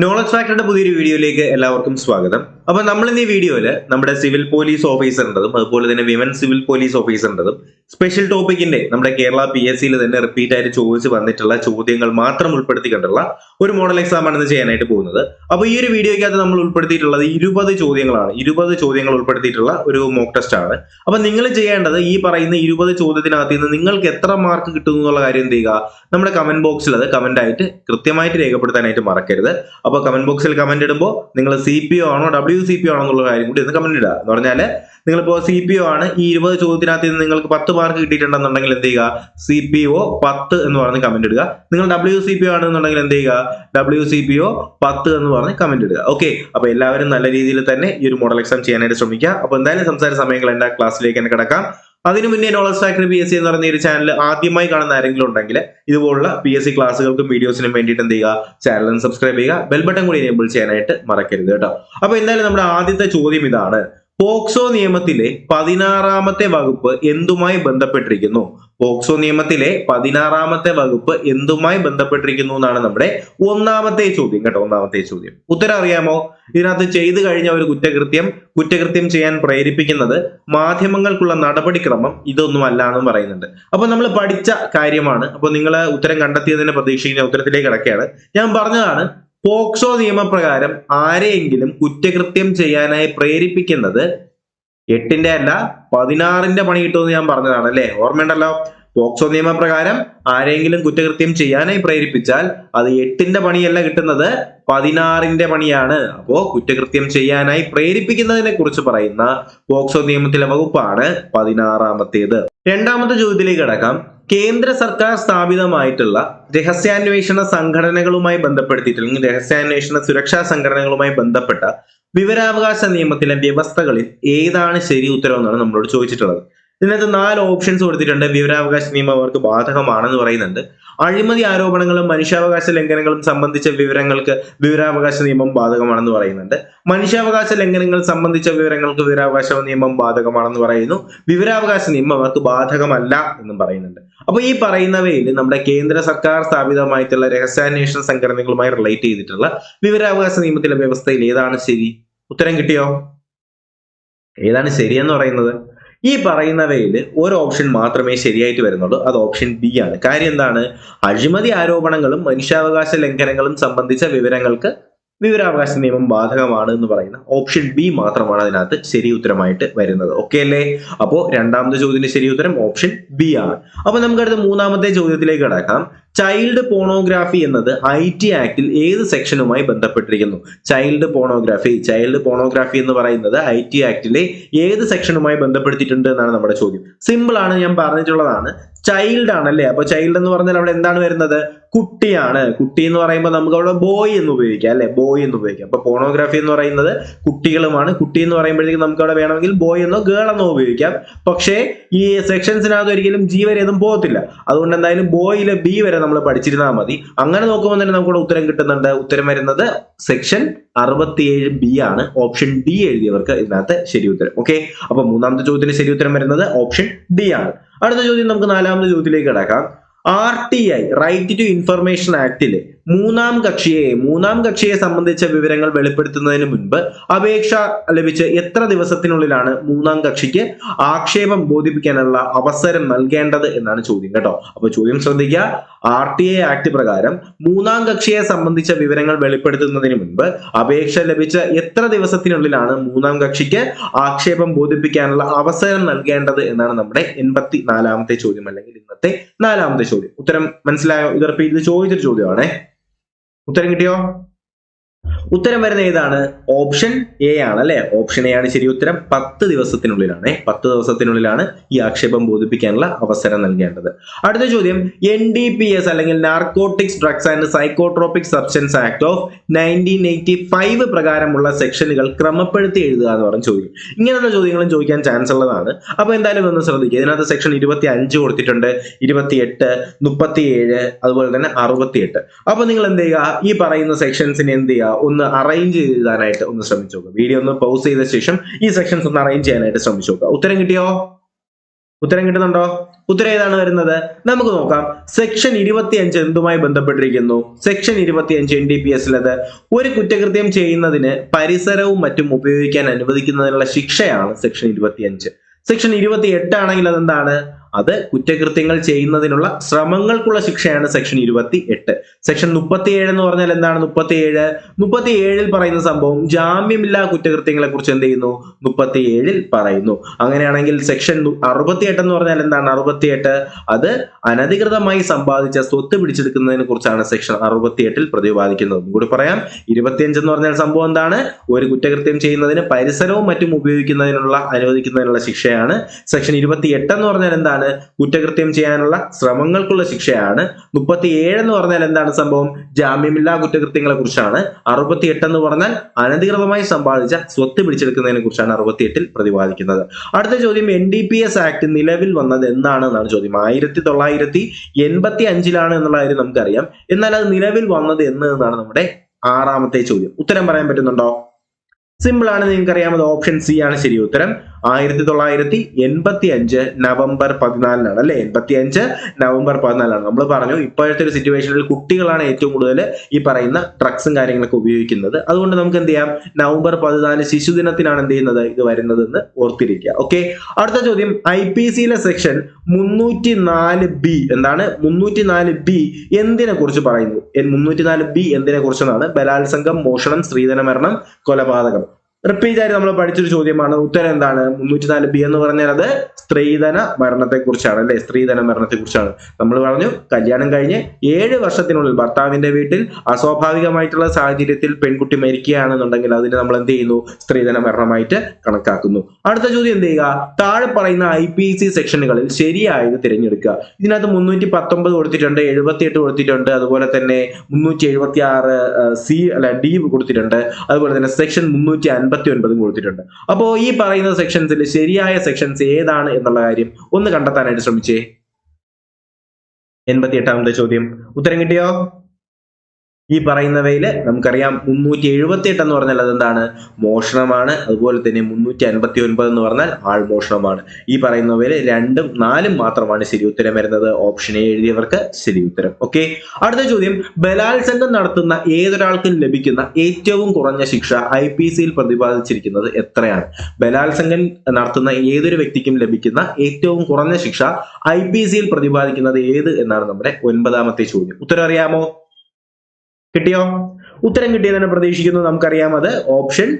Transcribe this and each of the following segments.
Knowledge ഫാക്ടറുടെ പുതിയൊരു വീഡിയോയിലേക്ക് എല്ലാവർക്കും സ്വാഗതം. അപ്പൊ നമ്മൾ ഇന്ന് ഈ വീഡിയോയിൽ നമ്മുടെ സിവിൽ പോലീസ് ഓഫീസറിന്റെതും അതുപോലെ തന്നെ വിമൻ സിവിൽ പോലീസ് ഓഫീസറിന്റെതും സ്പെഷ്യൽ ടോപ്പിക്കിന്റെ നമ്മുടെ കേരള പി എസ് സിയിൽ തന്നെ റിപ്പീറ്റ് ആയിട്ട് ചോദിച്ചു വന്നിട്ടുള്ള ചോദ്യങ്ങൾ മാത്രം ഉൾപ്പെടുത്തിക്കൊണ്ടുള്ള ഒരു മോഡൽ എക്സാം ആണ് ഇന്ന് ചെയ്യാനായിട്ട് പോകുന്നത്. അപ്പൊ ഈ ഒരു വീഡിയോയ്ക്കകത്ത് നമ്മൾ ഉൾപ്പെടുത്തിയിട്ടുള്ളത് ഇരുപത് ചോദ്യങ്ങളാണ്. ഇരുപത് ചോദ്യങ്ങൾ ഉൾപ്പെടുത്തിയിട്ടുള്ള ഒരു മോക്ക് ടെസ്റ്റ് ആണ്. അപ്പൊ നിങ്ങൾ ചെയ്യേണ്ടത് ഈ പറയുന്ന ഇരുപത് ചോദ്യത്തിനകത്ത് നിന്ന് നിങ്ങൾക്ക് എത്ര മാർക്ക് കിട്ടുന്നു എന്നുള്ള കാര്യം എന്ത് ചെയ്യുക? നമ്മുടെ കമന്റ് ബോക്സിൽ അത് കമന്റ് ആയിട്ട് കൃത്യമായിട്ട് രേഖപ്പെടുത്താനായിട്ട് മറക്കരുത്. അപ്പോൾ കമന്റ് ബോക്സിൽ കമന്റ് ഇടുമ്പോൾ നിങ്ങൾ സി പി ഒ ആണോ സി പി ആണോ എന്നുള്ള കാര്യം കൂടി ഒന്ന് കമന്റ് ഇടുക എന്ന് പറഞ്ഞാൽ നിങ്ങളിപ്പോൾ സി പി ഒ ആണ്. ഈ ഇരുപത് ചോദ്യത്തിനകത്ത് നിന്ന് നിങ്ങൾക്ക് പത്ത് മാർക്ക് കിട്ടിയിട്ടുണ്ടെന്നുണ്ടെങ്കിൽ എന്ത് ചെയ്യുക? സി പി ഒ പത്ത് എന്ന് പറഞ്ഞ് കമന്റ് ഇടുക. നിങ്ങൾ ഡബ്ല്യു സി പി ആണെന്നുണ്ടെങ്കിൽ എന്ത് ചെയ്യുക? ഡബ്ല്യു സി പി ഒ പത്ത് എന്ന് പറഞ്ഞ് കമന്റ് ഇടുക. ഓക്കെ അപ്പോൾ എല്ലാവരും നല്ല രീതിയിൽ തന്നെ ഈ ഒരു മോഡൽ എക്സാം ചെയ്യാനായിട്ട് ശ്രമിക്കുക. അപ്പോൾ എന്തായാലും സംസാര സമയങ്ങൾ എന്റെ ക്ലാസ്സിലേക്ക് തന്നെ കിടക്കാം. അതിനു മുന്നേ knowledge factory P S C എന്ന് പറയുന്ന ഒരു ചാനൽ ആദ്യമായി കാണുന്ന ആരെങ്കിലും ഉണ്ടെങ്കിൽ ഇതുപോലുള്ള പി എസ് സി ക്ലാസ്സുകൾക്കും വീഡിയോസിനും വേണ്ടിയിട്ട് എന്ത് ചെയ്യുക? ചാനൽ സബ്സ്ക്രൈബ് ചെയ്യുക. ബെൽ ബട്ടൺ കൂടി എനേബിൾ ചെയ്യാനായിട്ട് മറക്കരുത് കേട്ടോ. അപ്പൊ എന്തായാലും നമ്മുടെ ആദ്യത്തെ ചോദ്യം ഇതാണ്. പോക്സോ നിയമത്തിലെ പതിനാറാമത്തെ വകുപ്പ് എന്തുമായി ബന്ധപ്പെട്ടിരിക്കുന്നു? പോക്സോ നിയമത്തിലെ പതിനാറാമത്തെ വകുപ്പ് എന്തുമായി ബന്ധപ്പെട്ടിരിക്കുന്നു എന്നാണ് നമ്മുടെ ഒന്നാമത്തെ ചോദ്യം കേട്ടോ ഒന്നാമത്തെ ചോദ്യം. ഉത്തരം അറിയാമോ ഇതിനകത്ത് ചെയ്തു കഴിഞ്ഞ ഒരു കുറ്റകൃത്യം കുറ്റകൃത്യം ചെയ്യാൻ പ്രേരിപ്പിക്കുന്നത് മാധ്യമങ്ങൾക്കുള്ള നടപടിക്രമം ഇതൊന്നും അല്ല എന്നും പറയുന്നുണ്ട്. അപ്പൊ നമ്മൾ പഠിച്ച കാര്യമാണ്. അപ്പൊ നിങ്ങൾ ഉത്തരം കണ്ടെത്തിയതിനെ പ്രതീക്ഷിക്കുന്ന ഉത്തരത്തിലേക്ക് കിടക്കുകയാണ്. ഞാൻ പറഞ്ഞതാണ് പോക്സോ നിയമപ്രകാരം ആരെയെങ്കിലും കുറ്റകൃത്യം ചെയ്യാനായി പ്രേരിപ്പിക്കുന്നത് എട്ടിന്റെ അല്ല പതിനാറിന്റെ പണി കിട്ടുമെന്ന് ഞാൻ പറഞ്ഞതാണ് അല്ലെ? ഓർമ്മയുണ്ടല്ലോ? പോക്സോ നിയമപ്രകാരം ആരെങ്കിലും കുറ്റകൃത്യം ചെയ്യാനായി പ്രേരിപ്പിച്ചാൽ അത് എട്ടിന്റെ പണിയല്ല കിട്ടുന്നത് പതിനാറിന്റെ പണിയാണ്. അപ്പോ കുറ്റകൃത്യം ചെയ്യാനായി പ്രേരിപ്പിക്കുന്നതിനെ കുറിച്ച് പറയുന്ന പോക്സോ നിയമത്തിലെ വകുപ്പാണ് പതിനാറാമത്തേത്. രണ്ടാമത്തെ ചോദ്യത്തിലേക്ക് കിടക്കാം. കേന്ദ്ര സർക്കാർ സ്ഥാപിതമായിട്ടുള്ള രഹസ്യാന്വേഷണ സംഘടനകളുമായി ബന്ധപ്പെടുത്തിയിട്ട് അല്ലെങ്കിൽ രഹസ്യാന്വേഷണ സുരക്ഷാ സംഘടനകളുമായി ബന്ധപ്പെട്ട വിവരാവകാശ നിയമത്തിലെ വ്യവസ്ഥകളിൽ ഏതാണ് ശരി ഉത്തരവെന്നാണ് നമ്മളോട് ചോദിച്ചിട്ടുള്ളത്. ഇതിനകത്ത് നാല് ഓപ്ഷൻസ് കൊടുത്തിട്ടുണ്ട്. വിവരാവകാശ നിയമം അവർക്ക് ബാധകമാണെന്ന് പറയുന്നുണ്ട്. അഴിമതി ആരോപണങ്ങളും മനുഷ്യാവകാശ ലംഘനങ്ങളും സംബന്ധിച്ച വിവരങ്ങൾക്ക് വിവരാവകാശ നിയമം ബാധകമാണെന്ന് പറയുന്നുണ്ട്. മനുഷ്യാവകാശ ലംഘനങ്ങൾ സംബന്ധിച്ച വിവരങ്ങൾക്ക് വിവരാവകാശ നിയമം ബാധകമാണെന്ന് പറയുന്നു. വിവരാവകാശ നിയമം അവർക്ക് ബാധകമല്ല എന്നും പറയുന്നുണ്ട്. അപ്പൊ ഈ പറയുന്നവയിൽ നമ്മുടെ കേന്ദ്ര സർക്കാർ സ്ഥാപിതമായിട്ടുള്ള രഹസ്യാന്വേഷണ സംഘടനകളുമായി റിലേറ്റ് ചെയ്തിട്ടുള്ള വിവരാവകാശ നിയമത്തിലെ വ്യവസ്ഥയിൽ ഏതാണ് ശരി? ഉത്തരം കിട്ടിയോ? ഏതാണ് ശരിയെന്ന് പറയുന്നത്? ഈ പറയുന്നവയിൽ ഒരു ഓപ്ഷൻ മാത്രമേ ശരിയായിട്ട് വരുന്നുള്ളൂ. അത് ഓപ്ഷൻ ബി ആണ്. കാര്യം എന്താണ്? അഴിമതി ആരോപണങ്ങളും മനുഷ്യാവകാശ ലംഘനങ്ങളും സംബന്ധിച്ച വിവരങ്ങൾക്ക് വിവരാവകാശ നിയമം ബാധകമാണ് എന്ന് പറയുന്ന ഓപ്ഷൻ ബി മാത്രമാണ് അതിനകത്ത് ശരി ഉത്തരമായിട്ട് വരുന്നത്. ഓക്കെ അല്ലേ? അപ്പോ രണ്ടാമത്തെ ചോദ്യത്തിന്റെ ശരി ഉത്തരം ഓപ്ഷൻ ബി ആണ്. അപ്പൊ നമുക്ക് അടുത്ത മൂന്നാമത്തെ ചോദ്യത്തിലേക്ക് കടക്കാം. ചൈൽഡ് പോണോഗ്രാഫി എന്നത് ഐ ടി ആക്ടിൽ ഏത് സെക്ഷനുമായി ബന്ധപ്പെട്ടിരിക്കുന്നു? ചൈൽഡ് പോണോഗ്രാഫി ചൈൽഡ് പോണോഗ്രാഫി എന്ന് പറയുന്നത് ഐ ടി ആക്ടിലെ ഏത് സെക്ഷനുമായി ബന്ധപ്പെടുത്തിയിട്ടുണ്ട് എന്നാണ് നമ്മുടെ ചോദ്യം. സിമ്പിൾ ആണ് ഞാൻ പറഞ്ഞിട്ടുള്ളതാണ്. ചൈൽഡ് ആണല്ലേ? അപ്പൊ ചൈൽഡ് എന്ന് പറഞ്ഞാൽ അവിടെ എന്താണ് വരുന്നത്? കുട്ടിയാണ്. കുട്ടി എന്ന് പറയുമ്പോൾ നമുക്ക് അവിടെ ബോയ് എന്ന് ഉപയോഗിക്കാം അല്ലെ? ബോയ് എന്ന് ഉപയോഗിക്കാം. അപ്പൊ പോണോഗ്രാഫി എന്ന് പറയുന്നത് കുട്ടികളുമാണ്. കുട്ടി എന്ന് പറയുമ്പോഴത്തേക്കും നമുക്ക് അവിടെ വേണമെങ്കിൽ ബോയ് എന്നോ ഗേൾ എന്നോ ഉപയോഗിക്കാം. പക്ഷേ ഈ സെക്ഷൻസിനകത്ത് ഒരിക്കലും ജി വരെ ഒന്നും പോകത്തില്ല. അതുകൊണ്ട് എന്തായാലും ബോയിലെ ബി വരെ നമ്മൾ പഠിച്ചിരുന്നാൽ മതി. അങ്ങനെ നോക്കുമ്പോൾ തന്നെ നമുക്കിവിടെ ഉത്തരം കിട്ടുന്നുണ്ട്. ഉത്തരം വരുന്നത് സെക്ഷൻ അറുപത്തിയേഴ് ബി ആണ്. ഓപ്ഷൻ ഡി എഴുതിയവർക്ക് ഇതിനകത്ത് ശരി ഉത്തരം. ഓക്കെ അപ്പൊ മൂന്നാമത്തെ ചോദ്യത്തിന് ശരി ഉത്തരം വരുന്നത് ഓപ്ഷൻ ഡി ആണ്. അടുത്ത ചോദ്യം നമുക്ക് നാലാമത്തെ ചോദ്യത്തിലേക്ക് കിടക്കാം. R T I right to information ആക്ടിലെ മൂന്നാം കക്ഷിയെ മൂന്നാം കക്ഷിയെ സംബന്ധിച്ച വിവരങ്ങൾ വെളിപ്പെടുത്തുന്നതിന് മുൻപ് അപേക്ഷ ലഭിച്ച് എത്ര ദിവസത്തിനുള്ളിലാണ് മൂന്നാം കക്ഷിക്ക് ആക്ഷേപം ബോധിപ്പിക്കാനുള്ള അവസരം നൽകേണ്ടത് എന്നാണ് ചോദ്യം കേട്ടോ. അപ്പൊ ചോദ്യം ശ്രദ്ധിക്കുക ആർ ടി ഐ ആക്ട് പ്രകാരം മൂന്നാം കക്ഷിയെ സംബന്ധിച്ച വിവരങ്ങൾ വെളിപ്പെടുത്തുന്നതിന് മുൻപ് അപേക്ഷ ലഭിച്ച എത്ര ദിവസത്തിനുള്ളിലാണ് മൂന്നാം കക്ഷിക്ക് ആക്ഷേപം ബോധിപ്പിക്കാനുള്ള അവസരം നൽകേണ്ടത് എന്നാണ് നമ്മുടെ എൺപത്തി നാലാമത്തെ ചോദ്യം അല്ലെങ്കിൽ ഇന്നത്തെ നാലാമത്തെ ചോദ്യം. ഉത്തരം മനസ്സിലായോ? ഇത് റിപ്പീറ്റ് ചോദിച്ചൊരു ചോദ്യമാണേ. ഉത്തരം കിട്ടിയോ ഉത്തരം വരുന്ന ഏതാണ്? ഓപ്ഷൻ എ ആണ് അല്ലെ? ഓപ്ഷൻ എ ആണ് ശരി ഉത്തരം. പത്ത് ദിവസത്തിനുള്ളിലാണ്. പത്ത് ദിവസത്തിനുള്ളിലാണ് ഈ ആക്ഷേപം ബോധിപ്പിക്കാനുള്ള അവസരം നൽകേണ്ടത്. അടുത്ത ചോദ്യം. എൻ ഡി പി എസ് അല്ലെങ്കിൽ narcotics drugs and psychotropic substances act of nineteen eighty five പ്രകാരമുള്ള സെക്ഷനുകൾ ക്രമപ്പെടുത്തി എഴുതുക എന്ന് പറഞ്ഞ ചോദ്യം. ഇങ്ങനെയുള്ള ചോദ്യങ്ങളും ചോദിക്കാൻ ചാൻസ് ഉള്ളതാണ്. അപ്പോൾ എന്തായാലും ഒന്ന് ശ്രദ്ധിക്കുക. ഇതിനകത്ത് സെക്ഷൻ ഇരുപത്തി അഞ്ച് കൊടുത്തിട്ടുണ്ട്. ഇരുപത്തിയെട്ട് മുപ്പത്തിയേഴ് അതുപോലെ തന്നെ അറുപത്തിയെട്ട്. അപ്പോൾ നിങ്ങൾ എന്ത് ചെയ്യുക? ഈ പറയുന്ന സെക്ഷൻസിന് എന്ത് ചെയ്യുക? ഒന്ന് അറേഞ്ച് ചെയ്താനായിട്ട് ഒന്ന് ശ്രമിച്ചു നോക്കുക വീഡിയോ ഒന്ന് പൗസ് ചെയ്ത ശേഷം ഈ സെക്ഷൻസ് ഒന്ന് അറേഞ്ച് ചെയ്യാനായിട്ട് ശ്രമിച്ചു നോക്കുക ഉത്തരം കിട്ടിയോ? ഉത്തരം കിട്ടുന്നുണ്ടോ? ഉത്തരം ഏതാണ് വരുന്നത്? നമുക്ക് നോക്കാം. സെക്ഷൻ ഇരുപത്തിയഞ്ച് എന്തുമായി ബന്ധപ്പെട്ടിരിക്കുന്നു? സെക്ഷൻ ഇരുപത്തിയഞ്ച് എൻ ഡി പി എസിലത് ഒരു കുറ്റകൃത്യം ചെയ്യുന്നതിന് പരിസരവും മറ്റും ഉപയോഗിക്കാൻ അനുവദിക്കുന്നതിനുള്ള ശിക്ഷയാണ് സെക്ഷൻ ഇരുപത്തിയഞ്ച്. സെക്ഷൻ ഇരുപത്തി എട്ട് ആണെങ്കിൽ അതെന്താണ്? അത് കുറ്റകൃത്യങ്ങൾ ചെയ്യുന്നതിനുള്ള ശ്രമങ്ങൾക്കുള്ള ശിക്ഷയാണ് സെക്ഷൻ ഇരുപത്തി എട്ട് സെക്ഷൻ മുപ്പത്തിയേഴ് എന്ന് പറഞ്ഞാൽ എന്താണ് മുപ്പത്തിയേഴ്? മുപ്പത്തിയേഴിൽ പറയുന്ന സംഭവം ജാമ്യമില്ലാ കുറ്റകൃത്യങ്ങളെ കുറിച്ച് എന്ത് ചെയ്യുന്നു? മുപ്പത്തിയേഴിൽ പറയുന്നു. അങ്ങനെയാണെങ്കിൽ സെക്ഷൻ അറുപത്തിയെട്ട് എന്ന് പറഞ്ഞാൽ എന്താണ് അറുപത്തിയെട്ട്? അത് അനധികൃതമായി സമ്പാദിച്ച സ്വത്ത് പിടിച്ചെടുക്കുന്നതിനെ കുറിച്ചാണ് സെക്ഷൻ അറുപത്തിയെട്ടിൽ പ്രതിപാദിക്കുന്നത്. കൂടി പറയാം. ഇരുപത്തിയഞ്ച് എന്ന് പറഞ്ഞാൽ സംഭവം എന്താണ്? ഒരു കുറ്റകൃത്യം ചെയ്യുന്നതിന് പരിസരവും മറ്റും ഉപയോഗിക്കുന്നതിനുള്ള അനുവദിക്കുന്നതിനുള്ള ശിക്ഷയാണ്. സെക്ഷൻ ഇരുപത്തി എട്ട് എന്ന് പറഞ്ഞാൽ എന്താണ്? കുറ്റകൃത്യം ചെയ്യാനുള്ള ശ്രമങ്ങൾക്കുള്ള ശിക്ഷയാണ്. മുപ്പത്തി ഏഴ് എന്ന് പറഞ്ഞാൽ എന്താണ് സംഭവം? ജാമ്യമില്ലാ കുറ്റകൃത്യങ്ങളെ കുറിച്ചാണ്. അറുപത്തി എട്ട് എന്ന് പറഞ്ഞാൽ അനധികൃതമായി സമ്പാദിച്ച സ്വത്ത് പിടിച്ചെടുക്കുന്നതിനെ കുറിച്ചാണ് അറുപത്തി എട്ടിൽ പ്രതിപാദിക്കുന്നത്. അടുത്ത ചോദ്യം N D P S act നിലവിൽ വന്നത് എന്നാണ് എന്നാണ് ചോദ്യം. ആയിരത്തി തൊള്ളായിരത്തി എൺപത്തി അഞ്ചിലാണ് എന്നുള്ള കാര്യം നമുക്കറിയാം. എന്നാൽ അത് നിലവിൽ വന്നത് എന്ന് എന്നാണ് നമ്മുടെ ആറാമത്തെ ചോദ്യം. ഉത്തരം പറയാൻ പറ്റുന്നുണ്ടോ? സിമ്പിൾ ആണ് നിങ്ങൾക്ക് അറിയാമത് ഓപ്ഷൻ സി ആണ് ശരി ഉത്തരം. ആയിരത്തി തൊള്ളായിരത്തി എൺപത്തി അഞ്ച് നവംബർ പതിനാലിനാണ് അല്ലെ? എൺപത്തി അഞ്ച് നവംബർ പതിനാലാണ് നമ്മൾ പറഞ്ഞു ഇപ്പോഴത്തെ ഒരു സിറ്റുവേഷനിൽ കുട്ടികളാണ് ഏറ്റവും കൂടുതൽ ഈ പറയുന്ന ഡ്രഗ്സും കാര്യങ്ങളൊക്കെ ഉപയോഗിക്കുന്നത്. അതുകൊണ്ട് നമുക്ക് എന്ത് ചെയ്യാം? നവംബർ പതിനാല് ശിശുദിനത്തിനാണ് എന്ത് ചെയ്യുന്നത്? ഇത് വരുന്നത് എന്ന് ഓർത്തിരിക്കുക. ഓക്കെ അടുത്ത ചോദ്യം. ഐ പി സിയിലെ സെക്ഷൻ മുന്നൂറ്റി നാല് ബി എന്താണ്? മുന്നൂറ്റി നാല് ബി എന്തിനെ കുറിച്ച് പറയുന്നു? മുന്നൂറ്റി നാല് ബി എന്തിനെ കുറിച്ചെന്നാണ് ബലാത്സംഗം മോഷണം സ്ത്രീധന മരണം കൊലപാതകം. റിപ്പീറ്റ് ആയിട്ട് നമ്മൾ പഠിച്ചൊരു ചോദ്യമാണ് ഉത്തരം എന്താണ്? മുന്നൂറ്റി നാല് ബി എന്ന് പറഞ്ഞാൽ അത് സ്ത്രീധന മരണത്തെ കുറിച്ചാണ് അല്ലെ? സ്ത്രീധന മരണത്തെ കുറിച്ചാണ് നമ്മൾ പറഞ്ഞു കല്യാണം കഴിഞ്ഞ് ഏഴ് വർഷത്തിനുള്ളിൽ ഭർത്താവിന്റെ വീട്ടിൽ അസ്വാഭാവികമായിട്ടുള്ള സാഹചര്യത്തിൽ പെൺകുട്ടി മരിക്കുകയാണെന്നുണ്ടെങ്കിൽ അതിനെ നമ്മൾ എന്ത് ചെയ്യുന്നു? സ്ത്രീധന മരണമായിട്ട് കണക്കാക്കുന്നു. അടുത്ത ചോദ്യം എന്ത് ചെയ്യുക? താഴെ പറയുന്ന ഐ പി സി സെക്ഷനുകളിൽ ശരിയായത് തിരഞ്ഞെടുക്കുക. ഇതിനകത്ത് മുന്നൂറ്റി പത്തൊമ്പത് കൊടുത്തിട്ടുണ്ട് എഴുപത്തിയെട്ട് കൊടുത്തിട്ടുണ്ട് അതുപോലെ തന്നെ മുന്നൂറ്റി എഴുപത്തി ആറ് സി അല്ല ഡി കൊടുത്തിട്ടുണ്ട്. അതുപോലെ തന്നെ സെക്ഷൻ മുന്നൂറ്റി അൻപത്തി ഒൻപതും കൊടുത്തിട്ടുണ്ട്. അപ്പോൾ ഈ പറയുന്ന സെക്ഷൻസിൽ ശരിയായ സെക്ഷൻസ് ഏതാണ് എന്നുള്ള കാര്യം ഒന്ന് കണ്ടെത്താനായിട്ട് ശ്രമിച്ചേ. എൺപത്തി എട്ടാമത്തെ ചോദ്യം. ഉത്തരം കിട്ടിയോ? ഈ പറയുന്നവയിൽ നമുക്കറിയാം മുന്നൂറ്റി എഴുപത്തി എട്ട് എന്ന് പറഞ്ഞാൽ അതെന്താണ്? മോഷണമാണ്. അതുപോലെ തന്നെ മുന്നൂറ്റി അൻപത്തി ഒൻപത് എന്ന് പറഞ്ഞാൽ ആൾമോഷണമാണ്. ഈ പറയുന്നവയിൽ രണ്ടും നാലും മാത്രമാണ് ശരി ഉത്തരം വരുന്നത്. ഓപ്ഷൻ എ എഴുതിയവർക്ക് ശരി ഉത്തരം. ഓക്കെ? അടുത്ത ചോദ്യം. ബലാത്സംഗം നടത്തുന്ന ഏതൊരാൾക്കും ലഭിക്കുന്ന ഏറ്റവും കുറഞ്ഞ ശിക്ഷ ഐ പി സിയിൽ പ്രതിപാദിച്ചിരിക്കുന്നത് എത്രയാണ്? ബലാത്സംഗം നടത്തുന്ന ഏതൊരു വ്യക്തിക്കും ലഭിക്കുന്ന ഏറ്റവും കുറഞ്ഞ ശിക്ഷ ഐ പി സിയിൽ പ്രതിപാദിക്കുന്നത് ഏത് എന്നാണ് നമ്മുടെ ഒൻപതാമത്തെ ചോദ്യം. ഉത്തരം അറിയാമോ? കിട്ടിയോ? ഉത്തരം കിട്ടിയതിനെ പ്രതീക്ഷിക്കുന്നു. നമുക്കറിയാം അത് ഓപ്ഷൻ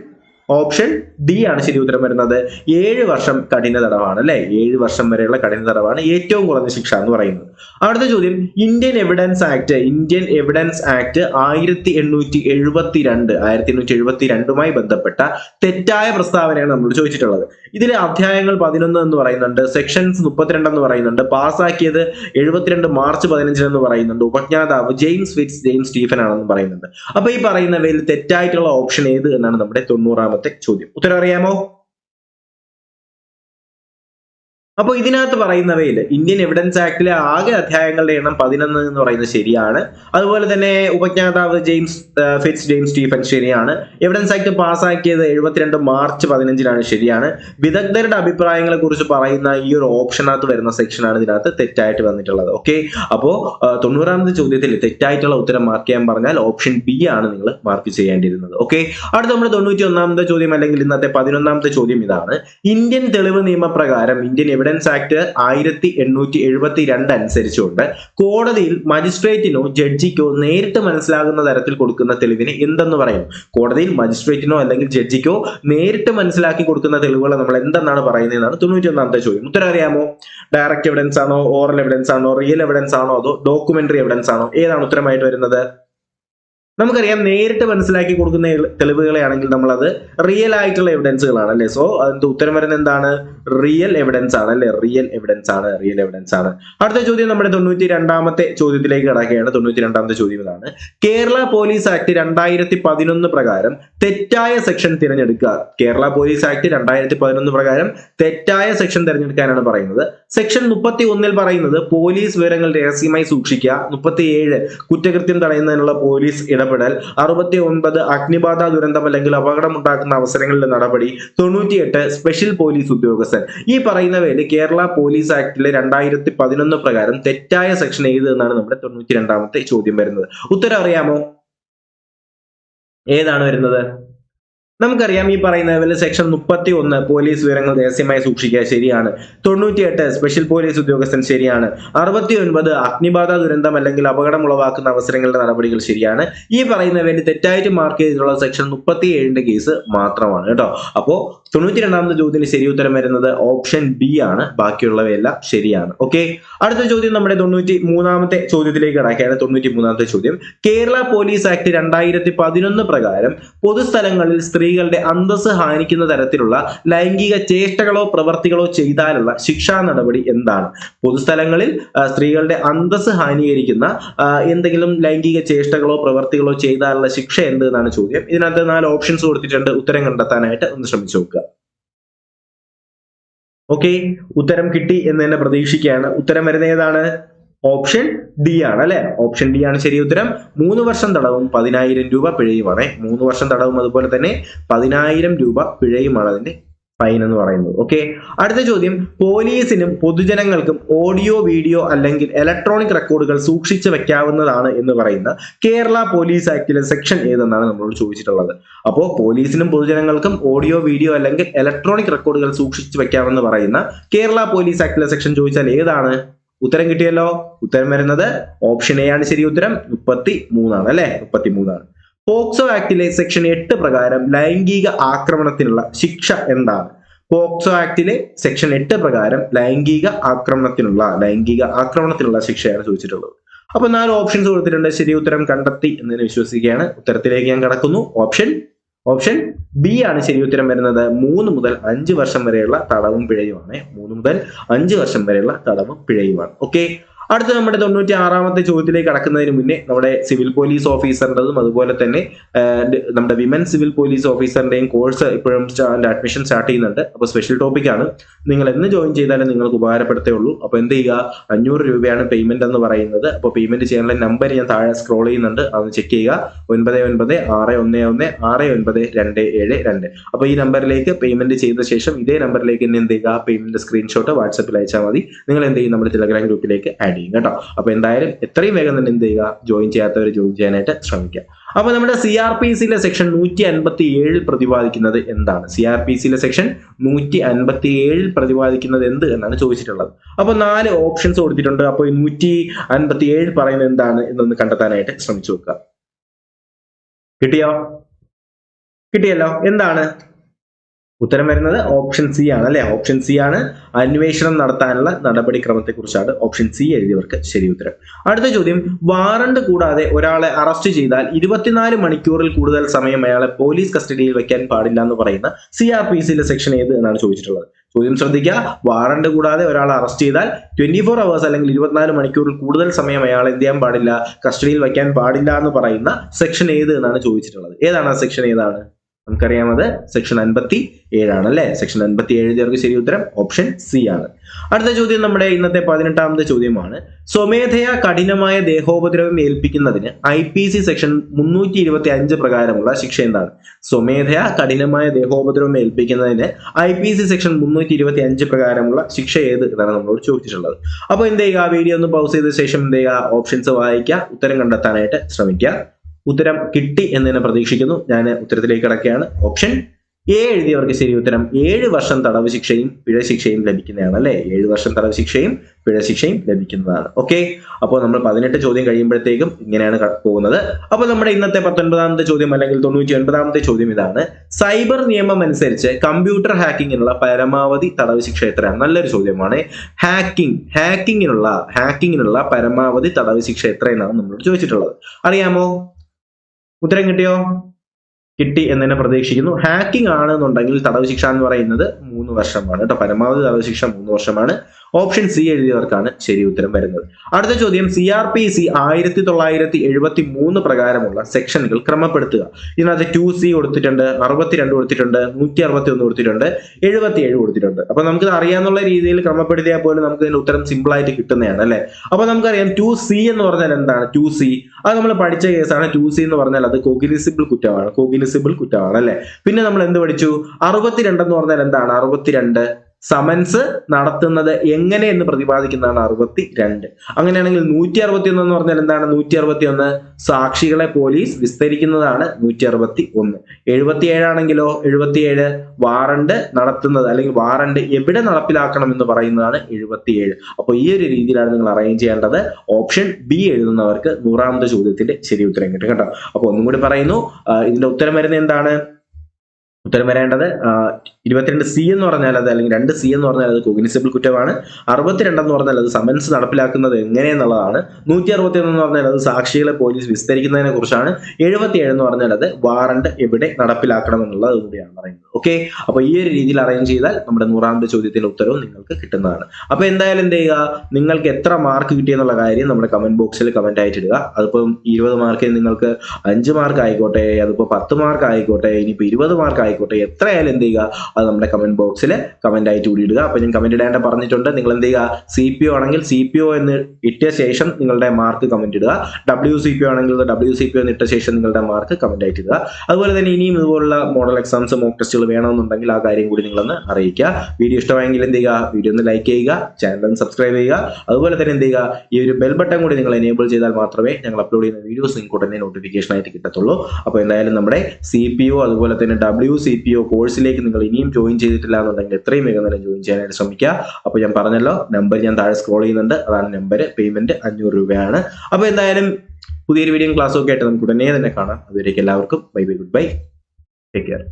ഓപ്ഷൻ ഡി ആണ് ശരി ഉത്തരം വരുന്നത്. ഏഴ് വർഷം കഠിന തടവാണ് അല്ലെ? ഏഴ് വർഷം വരെയുള്ള കഠിന തടവാണ് ഏറ്റവും കുറഞ്ഞ ശിക്ഷ എന്ന് പറയുന്നത്. അടുത്ത ചോദ്യം Indian evidence act Indian evidence act ആയിരത്തി എണ്ണൂറ്റി എഴുപത്തി രണ്ട് ആയിരത്തി എണ്ണൂറ്റി എഴുപത്തി രണ്ടുമായി ബന്ധപ്പെട്ട തെറ്റായ പ്രസ്താവനയാണ് നമ്മൾ ചോദിച്ചിട്ടുള്ളത്. ഇതിലെ അധ്യായങ്ങൾ പതിനൊന്ന് എന്ന് പറയുന്നുണ്ട് സെക്ഷൻസ് മുപ്പത്തിരണ്ട് എന്ന് പറയുന്നുണ്ട് പാസ്സാക്കിയത് എഴുപത്തിരണ്ട് മാർച്ച് പതിനഞ്ചിന് എന്ന് പറയുന്നുണ്ട് ഉപജ്ഞാതാവ് ജെയിംസ് ഫിറ്റ്സ് ജെയിംസ് സ്റ്റീഫൻ ആണെന്ന് പറയുന്നുണ്ട്. അപ്പൊ ഈ പറയുന്നവയിൽ തെറ്റായിട്ടുള്ള ഓപ്ഷൻ ഏത് എന്നാണ് നമ്മുടെ തൊണ്ണൂറാമത്തെ ചോദ്യം. ഉത്തരം അറിയാമോ? അപ്പോൾ ഇതിനകത്ത് പറയുന്നവയിൽ ഇന്ത്യൻ എവിഡൻസ് ആക്ടിലെ ആകെ അധ്യായങ്ങളുടെ എണ്ണം പതിനൊന്ന് എന്ന് പറയുന്നത് ശരിയാണ്. അതുപോലെ തന്നെ ഉപജ്ഞാതാവ് ജെയിംസ് ഫിറ്റ്സ് ജെയിംസ് സ്റ്റീഫൻ ശരിയാണ്. എവിഡൻസ് ആക്ട് പാസ്സാക്കിയത് എഴുപത്തിരണ്ട് മാർച്ച് പതിനഞ്ചിനാണ് ശരിയാണ്. വിദഗ്ധരുടെ അഭിപ്രായങ്ങളെ കുറിച്ച് പറയുന്ന ഈ ഒരു ഓപ്ഷനകത്ത് വരുന്ന സെക്ഷനാണ് ഇതിനകത്ത് തെറ്റായിട്ട് വന്നിട്ടുള്ളത്. ഓക്കെ അപ്പോൾ തൊണ്ണൂറാമത് ചോദ്യത്തിൽ തെറ്റായിട്ടുള്ള ഉത്തരം മാർക്ക് ചെയ്യാൻ പറഞ്ഞാൽ ഓപ്ഷൻ ബി ആണ് നിങ്ങൾ മാർക്ക് ചെയ്യേണ്ടിയിരുന്നത്. ഓക്കെ അടുത്ത നമ്മുടെ തൊണ്ണൂറ്റി ഒന്നാമത്തെ ചോദ്യം അല്ലെങ്കിൽ ഇന്നത്തെ പതിനൊന്നാമത്തെ ചോദ്യം ഇതാണ്. ഇന്ത്യൻ തെളിവ് നിയമപ്രകാരം ഇന്ത്യൻ എവിഡൻസ് ആക്ട് ആയിരത്തി എണ്ണൂറ്റി എഴുപത്തി രണ്ട് അനുസരിച്ചുകൊണ്ട് കോടതിയിൽ മജിസ്ട്രേറ്റിനോ ജഡ്ജിക്കോ നേരിട്ട് മനസ്സിലാകുന്ന തരത്തിൽ കൊടുക്കുന്ന തെളിവിന് എന്തെന്ന് പറയും? കോടതിയിൽ മജിസ്ട്രേറ്റിനോ അല്ലെങ്കിൽ ജഡ്ജിക്കോ നേരിട്ട് മനസ്സിലാക്കി കൊടുക്കുന്ന തെളിവുകൾ നമ്മൾ എന്തെന്നാണ് പറയുന്നതെന്നാണ് തൊണ്ണൂറ്റി ഒന്നാമത്തെ ചോദ്യം. ഉത്തരം അറിയാമോ? ഡയറക്റ്റ് എവിഡൻസ് ആണോ ഓറൽ എവിഡൻസ് ആണോ റിയൽ എവിഡൻസ് ആണോ അതോ ഡോക്യുമെന്ററി എവിഡൻസ് ആണോ? ഏതാണ് ഉത്തരമായിട്ട് വരുന്നത്? നമുക്കറിയാം നേരിട്ട് മനസ്സിലാക്കി കൊടുക്കുന്ന തെളിവുകളെയാണെങ്കിൽ നമ്മളത് റിയൽ ആയിട്ടുള്ള എവിഡൻസുകളാണ് അല്ലെ? സോ അതിന്റെ ഉത്തരം വരുന്നത് എന്താണ്? റിയൽ എവിഡൻസ് ആണ് അല്ലെ? റിയൽ എവിഡൻസ് ആണ് റിയൽ എവിഡൻസ് ആണ്. അടുത്ത ചോദ്യം നമ്മുടെ തൊണ്ണൂറ്റി രണ്ടാമത്തെ ചോദ്യത്തിലേക്ക് കിടക്കുകയാണ്. തൊണ്ണൂറ്റി രണ്ടാമത്തെ ചോദ്യം ഇതാണ്. കേരള പോലീസ് ആക്ട് രണ്ടായിരത്തി പതിനൊന്ന് പ്രകാരം തെറ്റായ സെക്ഷൻ തിരഞ്ഞെടുക്കുക. കേരള പോലീസ് ആക്ട് രണ്ടായിരത്തി പതിനൊന്ന് പ്രകാരം തെറ്റായ സെക്ഷൻ തിരഞ്ഞെടുക്കാനാണ് പറയുന്നത്. സെക്ഷൻ മുപ്പത്തി ഒന്നിൽ പറയുന്നത് പോലീസ് വിവരങ്ങൾ രഹസ്യമായി സൂക്ഷിക്കുക. മുപ്പത്തി ഏഴ് കുറ്റകൃത്യം തടയുന്നതിനുള്ള പോലീസ് ഇടപെടൽ ഇടപെടൽ അറുപത്തി ഒൻപത് അഗ്നിബാധ ദുരന്തം അല്ലെങ്കിൽ അപകടമുണ്ടാക്കുന്ന അവസരങ്ങളിലെ നടപടി തൊണ്ണൂറ്റിയെട്ട് സ്പെഷ്യൽ പോലീസ് ഉദ്യോഗസ്ഥൻ. ഈ പറയുന്നവയിൽ കേരള പോലീസ് ആക്ടിലെ രണ്ടായിരത്തി പതിനൊന്ന് പ്രകാരം തെറ്റായ സെക്ഷൻ ഏത് എന്നാണ് നമ്മുടെ തൊണ്ണൂറ്റി രണ്ടാമത്തെ ചോദ്യം വരുന്നത്. ഉത്തരം അറിയാമോ? ഏതാണ് വരുന്നത്? നമുക്കറിയാം ഈ പറയുന്ന സെക്ഷൻ മുപ്പത്തി ഒന്ന് പോലീസ് വിവരങ്ങൾ രഹസ്യമായി സൂക്ഷിക്കുക ശരിയാണ്. തൊണ്ണൂറ്റിയെട്ട് സ്പെഷ്യൽ പോലീസ് ഉദ്യോഗസ്ഥൻ ശരിയാണ്. അറുപത്തി ഒൻപത് അഗ്നിബാധ ദുരന്തം അല്ലെങ്കിൽ അപകടം ഉളവാക്കുന്ന അവസരങ്ങളുടെ നടപടികൾ ശരിയാണ്. ഈ പറയുന്ന വേണ്ടി തെറ്റായിട്ട് മാർക്ക് ചെയ്തിട്ടുള്ള സെക്ഷൻ മുപ്പത്തി ഏഴിന്റെ കേസ് മാത്രമാണ് കേട്ടോ. അപ്പോ തൊണ്ണൂറ്റി രണ്ടാമത്തെ ചോദ്യത്തിന് ശരി ഉത്തരം വരുന്നത് ഓപ്ഷൻ ബി ആണ്. ബാക്കിയുള്ളവയെല്ലാം ശരിയാണ്. ഓക്കെ അടുത്ത ചോദ്യം നമ്മുടെ തൊണ്ണൂറ്റി മൂന്നാമത്തെ ചോദ്യത്തിലേക്ക് കടക്കുകയാണ്. തൊണ്ണൂറ്റി മൂന്നാമത്തെ ചോദ്യം. കേരള പോലീസ് ആക്ട് രണ്ടായിരത്തി പതിനൊന്ന് പ്രകാരം പൊതുസ്ഥലങ്ങളിൽ സ്ത്രീകളുടെ അന്തസ് ഹാനിക്കുന്ന തരത്തിലുള്ള ലൈംഗിക ചേഷ്ടകളോ പ്രവർത്തികളോ ചെയ്താലുള്ള ശിക്ഷാ നടപടി എന്താണ്? പൊതുസ്ഥലങ്ങളിൽ സ്ത്രീകളുടെ അന്തസ് ഹാനികരിക്കുന്ന എന്തെങ്കിലും ലൈംഗിക ചേഷ്ടകളോ പ്രവർത്തികളോ ചെയ്താലുള്ള ശിക്ഷ എന്ത് എന്നാണ് ചോദ്യം. ഇതിനകത്ത് നാല് ഓപ്ഷൻസ് കൊടുത്തിട്ടുണ്ട്. ഉത്തരം കണ്ടെത്താനായിട്ട് ഒന്ന് ശ്രമിച്ചു നോക്കുക. ഓക്കെ? ഉത്തരം കിട്ടി എന്ന് തന്നെ പ്രതീക്ഷിക്കുകയാണ്. ഉത്തരം വരുന്ന ഏതാണ്? ഓപ്ഷൻ ഡി ആണ് അല്ലെ? ഓപ്ഷൻ ഡി ആണ് ശരി ഉത്തരം. മൂന്ന് വർഷം തടവും പതിനായിരം രൂപ പിഴയുമാണ്. മൂന്ന് വർഷം തടവും അതുപോലെ തന്നെ പതിനായിരം രൂപ പിഴയുമാണ് അതിന്റെ ഫൈൻ എന്ന് പറയുന്നത്. ഓക്കെ അടുത്ത ചോദ്യം. പോലീസിനും പൊതുജനങ്ങൾക്കും ഓഡിയോ വീഡിയോ അല്ലെങ്കിൽ ഇലക്ട്രോണിക് റെക്കോർഡുകൾ സൂക്ഷിച്ചു വെക്കാവുന്നതാണ് എന്ന് പറയുന്ന കേരള പോലീസ് ആക്ടിലെ സെക്ഷൻ ഏതെന്നാണ് നമ്മളോട് ചോദിച്ചിട്ടുള്ളത്. അപ്പോൾ പോലീസിനും പൊതുജനങ്ങൾക്കും ഓഡിയോ വീഡിയോ അല്ലെങ്കിൽ ഇലക്ട്രോണിക് റെക്കോർഡുകൾ സൂക്ഷിച്ചു വെക്കാമെന്ന് പറയുന്ന കേരള പോലീസ് ആക്ടിലെ സെക്ഷൻ ചോദിച്ചാൽ ഏതാണ്? ഉത്തരം കിട്ടിയല്ലോ? ഉത്തരം വരുന്നത് ഓപ്ഷൻ എ ആണ് ശരി ഉത്തരം. മുപ്പത്തി മൂന്നാണ് അല്ലെ? മുപ്പത്തി മൂന്നാണ് പോക്സോ ആക്ടിലെ സെക്ഷൻ എട്ട് പ്രകാരം ലൈംഗിക ആക്രമണത്തിനുള്ള ശിക്ഷ എന്താണ്? പോക്സോ ആക്ടിലെ സെക്ഷൻ എട്ട് പ്രകാരം ലൈംഗിക ആക്രമണത്തിനുള്ള ലൈംഗിക ആക്രമണത്തിനുള്ള ശിക്ഷയാണ് ചോദിച്ചിട്ടുള്ളത്. അപ്പൊ നാല് ഓപ്ഷൻസ് കൊടുത്തിട്ടുണ്ട്. ശരി ഉത്തരം കണ്ടെത്തി എന്ന് ഞാൻ വിശ്വസിക്കുകയാണ്. ഉത്തരത്തിലേക്ക് ഞാൻ കടക്കുന്നു. ഓപ്ഷൻ ഓപ്ഷൻ ബി ആണ് ശരി ഉത്തരം വരുന്നത്. മൂന്ന് മുതൽ അഞ്ച് വർഷം വരെയുള്ള തടവും പിഴയുമാണ്. മൂന്ന് മുതൽ അഞ്ച് വർഷം വരെയുള്ള തടവും പിഴയുമാണ്. ഓക്കെ അടുത്ത നമ്മുടെ തൊണ്ണൂറ്റി ആറാമത്തെ ചോദ്യത്തിലേക്ക് കടക്കുന്നതിന് മുന്നേ നമ്മുടെ സിവിൽ പോലീസ് ഓഫീസറിന്റെതും അതുപോലെ തന്നെ നമ്മുടെ വിമൻ സിവിൽ പോലീസ് ഓഫീസറിന്റെയും കോഴ്സ് ഇപ്പോഴും അഡ്മിഷൻ സ്റ്റാർട്ട് ചെയ്യുന്നുണ്ട്. അപ്പോൾ സ്പെഷ്യൽ ടോപ്പിക്കാണ് നിങ്ങൾ എന്ന് ജോയിൻ ചെയ്താലും നിങ്ങൾക്ക് ഉപകാരപ്പെടുത്തേ ഉള്ളൂ. അപ്പോൾ എന്ത് ചെയ്യുക? അഞ്ഞൂറ് രൂപയാണ് പേയ്മെന്റ് എന്ന് പറയുന്നത്. അപ്പോൾ പേയ്മെന്റ് ചെയ്യാനുള്ള നമ്പർ ഞാൻ താഴെ സ്ക്രോൾ ചെയ്യുന്നുണ്ട്. അതൊന്ന് ചെക്ക് ചെയ്യുക. ഒൻപത് ഒൻപത് ആറ് ഒന്ന് ഒന്ന് ആറ് ഒൻപത് രണ്ട് ഏഴ് രണ്ട്. അപ്പോൾ ഈ നമ്പറിലേക്ക് പേയ്മെന്റ് ചെയ്ത ശേഷം ഇതേ നമ്പറിലേക്ക് തന്നെ എന്ത് ചെയ്യുക? പേയ്മെന്റ് സ്ക്രീൻഷോട്ട് വാട്സപ്പിൽ അയച്ചാൽ മതി. നിങ്ങൾ എന്ത് ചെയ്യും? നമ്മുടെ ടെലഗ്രാം ഗ്രൂപ്പിലേക്ക് ആഡ് ചെയ്യും കേട്ടോ. അപ്പൊ എന്തായാലും എത്രയും വേഗം തന്നെ എന്ത് ചെയ്യുക? ജോയിൻ ചെയ്യാത്തവർ ജോയിൻ ചെയ്യാനായിട്ട് ശ്രമിക്കുക. അപ്പൊ നമ്മുടെ സി ആർ പി സിയിലെ സെക്ഷൻ നൂറ്റി അൻപത്തി ഏഴിൽ പ്രതിപാദിക്കുന്നത് എന്താണ്? സി ആർ പി സിയിലെ സെക്ഷൻ നൂറ്റി അൻപത്തി ഏഴിൽ പ്രതിപാദിക്കുന്നത് എന്ത് എന്നാണ് ചോദിച്ചിട്ടുള്ളത്. അപ്പൊ നാല് ഓപ്ഷൻസ് കൊടുത്തിട്ടുണ്ട്. അപ്പോൾ ഈ നൂറ്റി അൻപത്തി ഏഴിൽ പറയുന്നത് എന്താണ് എന്നൊന്ന് കണ്ടെത്താനായിട്ട് ശ്രമിച്ചു നോക്കുക. കിട്ടിയോ? കിട്ടിയല്ലോ. എന്താണ്? ഉത്തരം വരുന്നത് ഓപ്ഷൻ സി ആണ് അല്ലെ? ഓപ്ഷൻ സി ആണ് അന്വേഷണം നടത്താനുള്ള നടപടിക്രമത്തെ കുറിച്ചാണ് ഓപ്ഷൻ സി എഴുതിയവർക്ക് ശരി ഉത്തരം. അടുത്ത ചോദ്യം വാറണ്ട് കൂടാതെ ഒരാളെ അറസ്റ്റ് ചെയ്താൽ ഇരുപത്തിനാല് മണിക്കൂറിൽ കൂടുതൽ സമയം അയാളെ പോലീസ് കസ്റ്റഡിയിൽ വെക്കാൻ പാടില്ല എന്ന് പറയുന്ന സി ആർ പി സിയിലെ സെക്ഷൻ ഏത് എന്നാണ് ചോദിച്ചിട്ടുള്ളത്? ചോദ്യം ശ്രദ്ധിക്കുക വാറണ്ട് കൂടാതെ ഒരാളെ അറസ്റ്റ് ചെയ്താൽ ട്വന്റി ഫോർ അവേഴ്സ് അല്ലെങ്കിൽ ഇരുപത്തിനാല് മണിക്കൂറിൽ കൂടുതൽ സമയം അയാൾ എന്ത് ചെയ്യാൻ പാടില്ല കസ്റ്റഡിയിൽ വയ്ക്കാൻ പാടില്ല എന്ന് പറയുന്ന സെക്ഷൻ ഏത് എന്നാണ് ചോദിച്ചിട്ടുള്ളത്? ഏതാണ് ആ സെക്ഷൻ ഏതാണ്? നമുക്കറിയാമത് സെക്ഷൻ അൻപത്തി ഏഴാണ് അല്ലെ? സെക്ഷൻ അൻപത്തി ഏഴ് ചേർക്ക് ശരി ഉത്തരം ഓപ്ഷൻ സി ആണ്. അടുത്ത ചോദ്യം നമ്മുടെ ഇന്നത്തെ പതിനെട്ടാമത്തെ ചോദ്യമാണ്. സ്വമേധയാ കഠിനമായ ദേഹോപദ്രവം ഏൽപ്പിക്കുന്നതിന് ഐ പി സി സെക്ഷൻ മുന്നൂറ്റി ഇരുപത്തി അഞ്ച് പ്രകാരമുള്ള ശിക്ഷ എന്താണ്? സ്വമേധയാ കഠിനമായ ദേഹോപദ്രവം ഏൽപ്പിക്കുന്നതിന് ഐ പി സി സെക്ഷൻ മുന്നൂറ്റി ഇരുപത്തി അഞ്ച് പ്രകാരമുള്ള ശിക്ഷ ഏത് എന്നാണ് നമ്മളോട് ചോദിച്ചിട്ടുള്ളത്. അപ്പോൾ എന്ത് ചെയ്യുക? വീഡിയോ ഒന്ന് പൗസ് ചെയ്ത ശേഷം എന്ത് ചെയ്യുക? ഓപ്ഷൻസ് വായിക്കുക ഉത്തരം കണ്ടെത്താനായിട്ട് ശ്രമിക്കുക. ഉത്തരം കിട്ടി എന്ന് തന്നെ പ്രതീക്ഷിക്കുന്നു. ഞാൻ ഉത്തരത്തിലേക്ക് കിടക്കുകയാണ്. ഓപ്ഷൻ എ എഴുതിയവർക്ക് ശരി ഉത്തരം. ഏഴ് വർഷം തടവ് ശിക്ഷയും പിഴ ശിക്ഷയും ലഭിക്കുന്നതാണ് അല്ലെ? ഏഴ് വർഷം തടവ് ശിക്ഷയും പിഴ ശിക്ഷയും ലഭിക്കുന്നതാണ്. ഓക്കെ അപ്പോൾ നമ്മൾ പതിനെട്ട് ചോദ്യം കഴിയുമ്പോഴത്തേക്കും ഇങ്ങനെയാണ് പോകുന്നത്. അപ്പോൾ നമ്മുടെ ഇന്നത്തെ പത്തൊൻപതാമത്തെ ചോദ്യം അല്ലെങ്കിൽ തൊണ്ണൂറ്റി ഒൻപതാമത്തെ ചോദ്യം ഇതാണ്. സൈബർ നിയമം അനുസരിച്ച് കമ്പ്യൂട്ടർ ഹാക്കിങ്ങിനുള്ള പരമാവധി തടവ് ശിക്ഷ എത്രയാണ്? നല്ലൊരു ചോദ്യമാണ്. ഹാക്കിംഗ് ഹാക്കിങ്ങിനുള്ള ഹാക്കിങ്ങിനുള്ള പരമാവധി തടവ് ശിക്ഷ എത്രയെന്നാണ് നമ്മളോട് ചോദിച്ചിട്ടുള്ളത്. അറിയാമോ? ഉത്തരം കിട്ടിയോ? കിട്ടി എന്ന് തന്നെ പ്രതീക്ഷിക്കുന്നു. ഹാക്കിംഗ് ആണെന്നുണ്ടെങ്കിൽ തടവ് ശിക്ഷ എന്ന് പറയുന്നത് മൂന്ന് വർഷമാണ്. കേട്ടോ പരമാവധി തടവ് ശിക്ഷ മൂന്ന് വർഷമാണ്. ഓപ്ഷൻ സി എഴുതിയവർക്കാണ് ശരി ഉത്തരം വരുന്നത്. അടുത്ത ചോദ്യം സി ആർ പി സി ആയിരത്തി തൊള്ളായിരത്തി എഴുപത്തി മൂന്ന് പ്രകാരമുള്ള സെക്ഷനുകൾ ക്രമപ്പെടുത്തുക. ഇതിനകത്ത് ടു സി കൊടുത്തിട്ടുണ്ട് അറുപത്തിരണ്ട് കൊടുത്തിട്ടുണ്ട് നൂറ്റി അറുപത്തി ഒന്ന് കൊടുത്തിട്ടുണ്ട് എഴുപത്തി ഏഴ് കൊടുത്തിട്ടുണ്ട്. അപ്പൊ നമുക്ക് അറിയാന്നുള്ള രീതിയിൽ ക്രമപ്പെടുത്തിയാൽ പോലും നമുക്ക് ഇതിന്റെ ഉത്തരം സിമ്പിൾ ആയിട്ട് കിട്ടുന്നതാണ് അല്ലെ? അപ്പൊ നമുക്കറിയാം ടു സി എന്ന് പറഞ്ഞാൽ എന്താണ് ടു സി അത് നമ്മൾ പഠിച്ച കേസാണ് ടു സി എന്ന് പറഞ്ഞാൽ അത് കോഗിനിസിബിൾ കുറ്റമാണ് കോഗിനിസിബിൾ കുറ്റമാണ് അല്ലെ? പിന്നെ നമ്മൾ എന്ത് പഠിച്ചു? അറുപത്തിരണ്ട് എന്ന് പറഞ്ഞാൽ എന്താണ്? അറുപത്തിരണ്ട് സമൻസ് നടത്തുന്നത് എങ്ങനെ എന്ന് പ്രതിപാദിക്കുന്നതാണ് അറുപത്തി രണ്ട് അങ്ങനെയാണെങ്കിൽ നൂറ്റി അറുപത്തി ഒന്ന് എന്ന് പറഞ്ഞാൽ എന്താണ്? നൂറ്റി അറുപത്തി ഒന്ന് സാക്ഷികളെ പോലീസ് വിസ്തരിക്കുന്നതാണ് നൂറ്റി അറുപത്തി ഒന്ന് എഴുപത്തി ഏഴാണെങ്കിലോ എഴുപത്തിയേഴ് വാറണ്ട് നടത്തുന്നത് അല്ലെങ്കിൽ വാറണ്ട് എവിടെ നടപ്പിലാക്കണം എന്ന് പറയുന്നതാണ് എഴുപത്തിയേഴ്. അപ്പോൾ ഈ ഒരു രീതിയിലാണ് നിങ്ങൾ അറേഞ്ച് ചെയ്യേണ്ടത്. ഓപ്ഷൻ ബി എഴുതുന്നവർക്ക് നൂറാമത്തെ ചോദ്യത്തിന്റെ ശരി ഉത്തരം കിട്ടും കേട്ടോ. അപ്പോൾ ഒന്നും കൂടി പറയുന്നു. ഇതിന്റെ ഉത്തരം വരുന്നത് എന്താണ്? ഉത്തരം വരേണ്ടത് ഇരുപത്തിരണ്ട് സി എന്ന് പറഞ്ഞാൽ അത് അല്ലെങ്കിൽ രണ്ട് സി എന്ന് പറഞ്ഞാൽ അത് കോഗ്നിസിബിൾ കുറ്റമാണ്. അറുപത്തിരണ്ടെന്ന് പറഞ്ഞാൽ അത് സമൻസ് നടപ്പിലാക്കുന്നത് എങ്ങനെയെന്നുള്ളതാണ്. നൂറ്റി അറുപത്തി എന്ന് പറഞ്ഞാൽ അത് സാക്ഷികളെ പോലീസ് വിസ്തരിക്കുന്നതിനെ കുറിച്ചാണ്. എഴുപത്തി ഏഴ് എന്ന് പറഞ്ഞാൽ അത് വാറണ്ട് എവിടെ നടപ്പിലാക്കണം എന്നുള്ളത് കൂടിയാണ് പറയുന്നത്. ഓക്കെ അപ്പൊ ഈ ഒരു രീതിയിൽ അറേഞ്ച് ചെയ്താൽ നമ്മുടെ നൂറാമത്തെ ചോദ്യത്തിന്റെ ഉത്തരവും നിങ്ങൾക്ക് കിട്ടുന്നതാണ്. അപ്പൊ എന്തായാലും എന്ത് ചെയ്യുക? നിങ്ങൾക്ക് എത്ര മാർക്ക് കിട്ടിയെന്നുള്ള കാര്യം നമ്മുടെ കമന്റ് ബോക്സിൽ കമന്റ് ആയിട്ടിടുക അതിപ്പം ഇരുപത് മാർക്കിന് നിങ്ങൾക്ക് അഞ്ച് മാർക്ക് ആയിക്കോട്ടെ അതിപ്പോ പത്ത് മാർക്ക് ആയിക്കോട്ടെ ഇനിയിപ്പോ ഇരുപത് മാർക്ക് ആയിക്കോട്ടെ എത്രയായാലും എന്ത് ചെയ്യുക? അത് നമ്മുടെ കമന്റ് ബോക്സിൽ കമന്റ് ആയിട്ട് കൂടി ഇടുക. അപ്പൊ ഞാൻ കമന്റ് ഇടേണ്ട പറഞ്ഞിട്ടുണ്ട്. നിങ്ങൾ എന്ത് ചെയ്യുക സി പി ഒ ആണെങ്കിൽ സി പി ഒ എന്ന് ഇട്ട ശേഷം നിങ്ങളുടെ മാർക്ക് കമന്റ് ഇടുക. ഡബ്ല്യു സി പി ഒ ആണെങ്കിൽ ഡബ്ല്യു സി പി ഒ എന്ന് ഇട്ട ശേഷം നിങ്ങളുടെ മാർക്ക് കമന്റ് ആയിട്ട് ഇടുക. അതുപോലെ തന്നെ ഇനിയും ഇതുപോലുള്ള മോഡൽ എക്സാംസ് മോക്ക് ടെസ്റ്റുകൾ വേണമെന്നുണ്ടെങ്കിൽ ആ കാര്യം കൂടി നിങ്ങളൊന്ന് അറിയിക്കുക. വീഡിയോ ഇഷ്ടമായെങ്കിൽ എന്ത് ചെയ്യുക വീഡിയോ ഒന്ന് ലൈക്ക് ചെയ്യുക. ചാനൽ ഒന്ന് സബ്സ്ക്രൈബ് ചെയ്യുക. അതുപോലെ തന്നെ എന്ത് ചെയ്യുക ഈ ഒരു ബെൽ ബട്ടൺ കൂടി നിങ്ങൾ എനേബിൾ ചെയ്താൽ മാത്രമേ ഞങ്ങൾ അപ്ലോഡ് ചെയ്യുന്ന വീഡിയോസ് നിങ്ങൾക്ക് ഉടനെ നോട്ടിഫിക്കേഷൻ ആയിട്ട് കിട്ടത്തുള്ളൂ. അപ്പോൾ എന്തായാലും നമ്മുടെ സി പി ഒ അതുപോലെ തന്നെ ഡബ്ല്യു സി പി ഒ കോഴ്സിലേക്ക് നിങ്ങൾ ഇനിയും ജോയിൻ ചെയ്തിട്ടില്ല എന്നുണ്ടെങ്കിൽ എത്രയും വേഗം തന്നെ ജോയിൻ ചെയ്യാനായിട്ട് ശ്രമിക്കുക. അപ്പോൾ ഞാൻ പറഞ്ഞല്ലോ നമ്പർ ഞാൻ താഴെ സ്ക്രോൾ ചെയ്യുന്നുണ്ട്. അതാണ് നമ്പർ പേയ്മെന്റ് അഞ്ഞൂറ് രൂപയാണ്. അപ്പോൾ എന്തായാലും പുതിയൊരു വീഡിയോ ക്ലാസ്സൊക്കെ ആയിട്ട് നമുക്ക് ഉടനെ തന്നെ കാണാം. അതുവരേക്കും എല്ലാവർക്കും bye bye good bye take care